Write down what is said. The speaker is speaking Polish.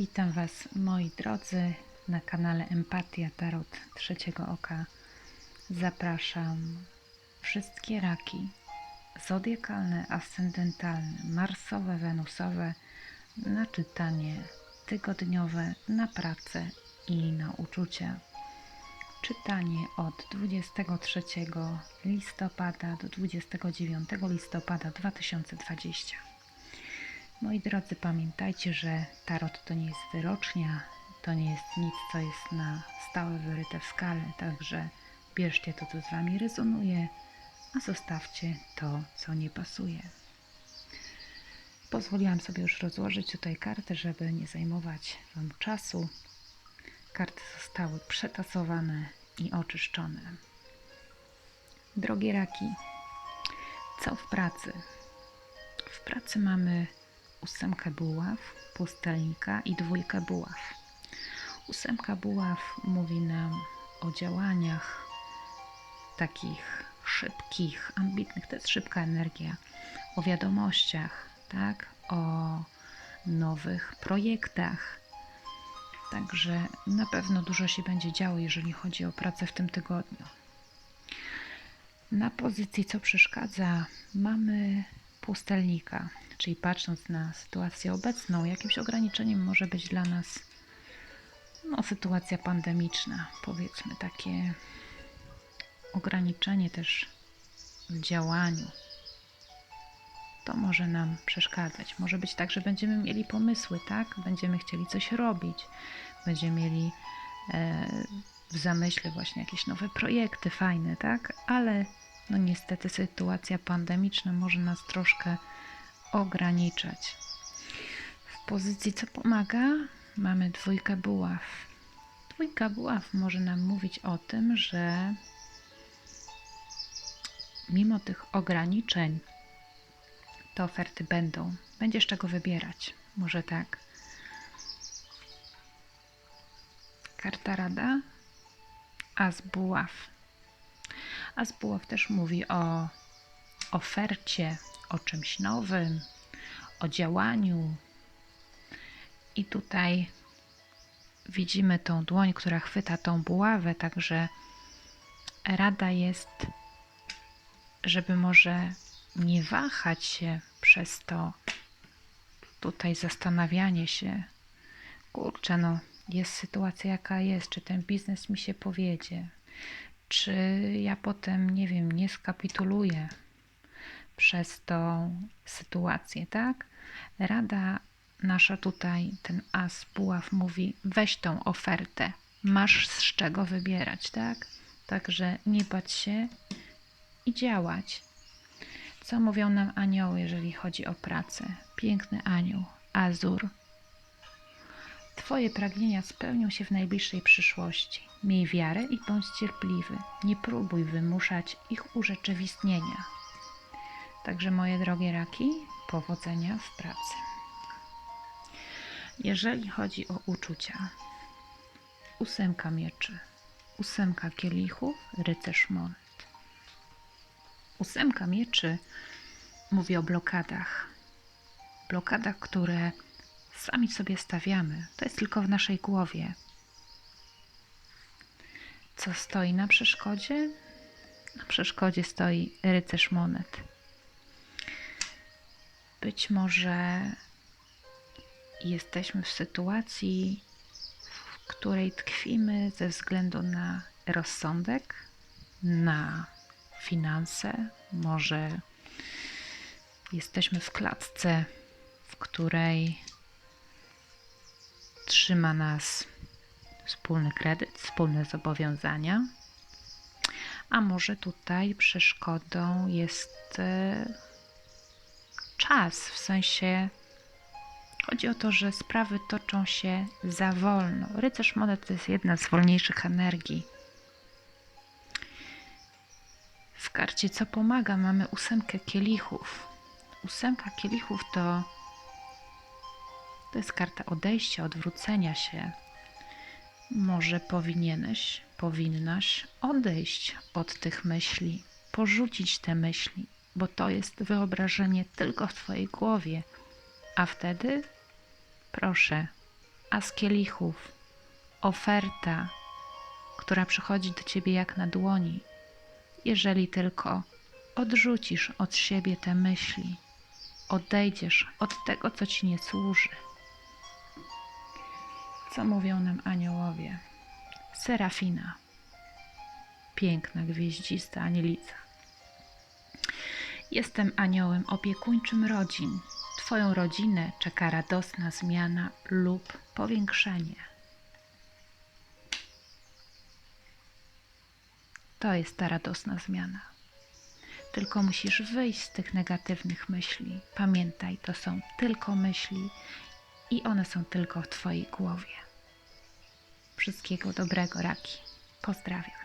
Witam Was, moi drodzy, na kanale Empatia Tarot Trzeciego Oka. Zapraszam wszystkie raki zodiakalne, ascendentalne, marsowe, wenusowe na czytanie tygodniowe, na pracę i na uczucia. Czytanie od 23 listopada do 29 listopada 2020. Moi drodzy, pamiętajcie, że tarot to nie jest wyrocznia, to nie jest nic, co jest na stałe wyryte w skale, także bierzcie to, co z Wami rezonuje, a zostawcie to, co nie pasuje. Pozwoliłam sobie już rozłożyć tutaj karty, żeby nie zajmować Wam czasu. Karty zostały przetasowane i oczyszczone. Drogie raki, co w pracy? W pracy mamy ósemkę buław, pustelnika i dwójkę buław. Ósemka buław mówi nam o działaniach takich szybkich, ambitnych. To jest szybka energia. O wiadomościach, tak? O nowych projektach. Także na pewno dużo się będzie działo, jeżeli chodzi o pracę w tym tygodniu. Na pozycji, co przeszkadza, mamy pustelnika, czyli patrząc na sytuację obecną, jakimś ograniczeniem może być dla nas no, sytuacja pandemiczna, powiedzmy takie ograniczenie też w działaniu. To może nam przeszkadzać. Może być tak, że będziemy mieli pomysły, tak? Będziemy chcieli coś robić, będziemy mieli e, w zamyśle właśnie jakieś nowe projekty fajne, tak? Ale no niestety sytuacja pandemiczna może nas troszkę ograniczać. W pozycji co pomaga mamy dwójkę buław. Dwójka buław może nam mówić o tym, że mimo tych ograniczeń te oferty będą. Będziesz czego wybierać. Może tak. Karta rada. As buław. As buław też mówi o ofercie, o czymś nowym, o działaniu. I tutaj widzimy tą dłoń, która chwyta tą buławę, także rada jest, żeby może nie wahać się przez to tutaj zastanawianie się. Kurczę, no, jest sytuacja jaka jest, czy ten biznes mi się powiedzie, czy ja potem, nie wiem, nie skapituluję przez tą sytuację, tak? Rada nasza tutaj, ten as buław mówi, weź tą ofertę, masz z czego wybierać, tak? Także nie bać się i działać. Co mówią nam anioły, jeżeli chodzi o pracę? Piękny anioł, Azur. Twoje pragnienia spełnią się w najbliższej przyszłości. Miej wiarę i bądź cierpliwy. Nie próbuj wymuszać ich urzeczywistnienia. Także moje drogie raki, powodzenia w pracy. Jeżeli chodzi o uczucia, ósemka mieczy, ósemka kielichów, rycerz monet. Ósemka mieczy mówi o blokadach. Blokadach, które sami sobie stawiamy. To jest tylko w naszej głowie. Co stoi na przeszkodzie? Na przeszkodzie stoi rycerz monet. Być może jesteśmy w sytuacji, w której tkwimy ze względu na rozsądek, na finanse, może jesteśmy w klatce, w której trzyma nas wspólny kredyt, wspólne zobowiązania, a może tutaj przeszkodą jest e, czas, w sensie chodzi o to, że sprawy toczą się za wolno. Rycerz monet to jest jedna z wolniejszych energii W karcie co pomaga mamy ósemkę kielichów. Ósemka kielichów to to jest karta odejścia, odwrócenia się. Może powinieneś, powinnaś odejść od tych myśli, porzucić te myśli, bo to jest wyobrażenie tylko w Twojej głowie. A wtedy, proszę, a z kielichów oferta, która przychodzi do ciebie jak na dłoni, jeżeli tylko odrzucisz od siebie te myśli, odejdziesz od tego, co ci nie służy. Co mówią nam aniołowie? Serafina, piękna, gwieździsta anielica. Jestem aniołem opiekuńczym rodzin. Twoją rodzinę czeka radosna zmiana lub powiększenie. To jest ta radosna zmiana. Tylko musisz wyjść z tych negatywnych myśli. Pamiętaj, to są tylko myśli i one są tylko w Twojej głowie. Wszystkiego dobrego, Raki. Pozdrawiam.